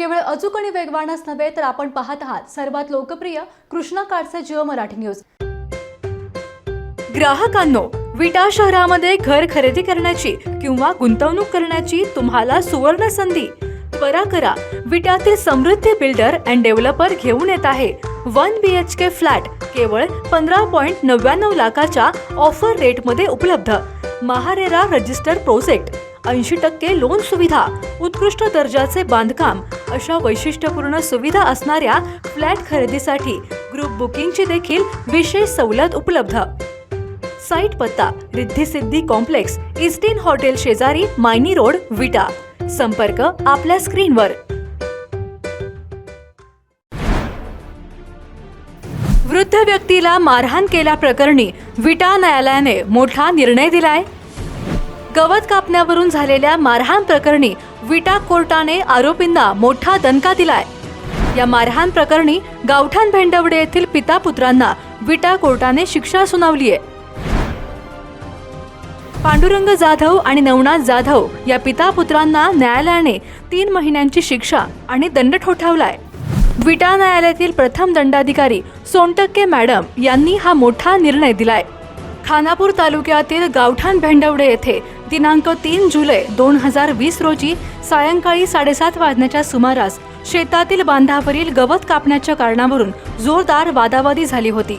केवळ अचूक आणि वेगवानच नव्हे तर आपण पाहत आहात सर्वात लोकप्रिय कृष्णा कार्डचे जिओ मराठी न्यूज. ग्राहकांनो विटा शहरामध्ये घर खरेदी करण्याची किंवा गुंतवणूक करण्याची तुम्हाला सुवर्ण संधी. त्वरा करा विटातील समृद्धी बिल्डर अँड डेव्हलपर घेऊन येत आहे. One B H K flat केवळ पंधरा पॉईंट नव्याण्णव लाखाच्या ऑफर रेटमध्ये उपलब्ध. महारेरा रजिस्टर प्रोजेक्ट ऐंशी टक्के लोन सुविधा उत्कृष्ट दर्जाचे बांधकाम अशा वैशिष्ट्यपूर्ण सुविधा असणाऱ्या फ्लॅट खरेदीसाठी ग्रुप बुकिंगची देखील विशेष सवलत उपलब्ध. साईट पत्ता रिद्धी सिद्धी कॉम्प्लेक्स इस्टिन हॉटेल शेजारी मायनी रोड विटा. संपर्क आपल्या स्क्रीनवर. वृद्ध व्यक्तीला मारहाण केल्याप्रकरणी विटा न्यायालयाने मोठा निर्णय दिलाय. गवत कापण्यावरून झालेल्या मारहाण प्रकरणी विटा कोर्टाने आरोपींना मोठा दणका दिलाय. या मारहाण प्रकरणी गावठाण भेंडवडे येथील पिता पुत्रांना विटा कोर्टाने शिक्षा सुनावली आहे पांडुरंग जाधव आणि नवनाथ जाधव या पिता पुत्रांना न्यायालयाने तीन महिन्यांची शिक्षा आणि दंड ठोठावलाय. विटा न्यायालयातील प्रथम दंडाधिकारी सोनटक्के मॅडम यांनी हा मोठा निर्णय दिलाय. खानापूर तालुक्यातील गावठाण भेंडवडे येथे दिनांक तीन जुलै दोन हजार वीस रोजी सायंकाळी साडेसात वाजण्याच्या सुमारास शेतातील बांधावरील गवत कापण्याच्या कारणावरून जोरदार वादावादी झाली होती.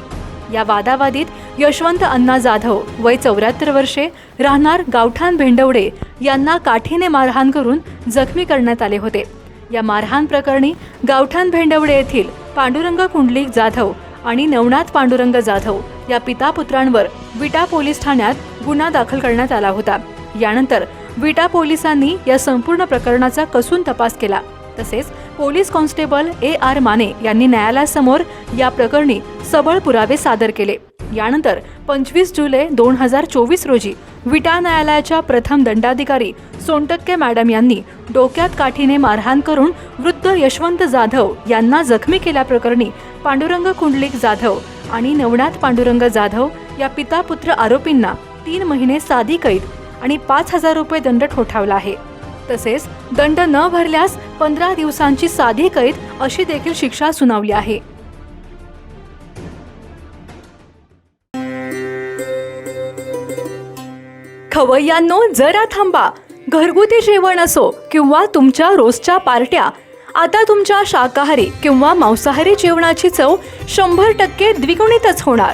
या वादावादीत यशवंत अण्णा जाधव वय चौऱ्याहत्तर वर्षे राहणार गावठाण भेंडवडे यांना काठीने मारहाण करून जखमी करण्यात आले होते. या मारहाण प्रकरणी गावठाण भेंडवडे येथील पांडुरंग कुंडलिक जाधव आणि नवनाथ पांडुरंग जाधव या पिता पुत्रांवर विटा पोलीस ठाण्यात गुन्हा दाखल करण्यात आला होता. यानंतर विटा पोलिसांनी या संपूर्ण प्रकरणाचा कसून तपास केला. तसेच police constable A R Mane यांनी न्यायालयासमोर या प्रकरणी सबळ पुरावे सादर केले. यानंतर पंचवीस जुलै दोन हजार चोवीस रोजी विटा न्यायालयाच्या प्रथम दंडाधिकारी सोनटक्के मॅडम यांनी डोक्यात काठीने मारहाण करून वृद्ध यशवंत जाधव यांना जखमी केल्याप्रकरणी पांडुरंग कुंडलिक जाधव आणि नवनाथ पांडुरंग जाधव या पिता पुत्र आरोपींना तीन महिने साधी कैद आणि पाच हजार रुपये दंड ठोठावला आहे. तसेच दंड न भरल्यास पंधरा दिवसांची साधी कैद अशी देखील शिक्षा सुनावली आहे. खवय्यांनो जरा थांबा. घरगुती जेवण असो किंवा तुमच्या रोजच्या पार्ट्या आता तुमच्या शाकाहारी किंवा मांसाहारी जेवणाची चव शंभर टक्के द्विगुणितच होणार.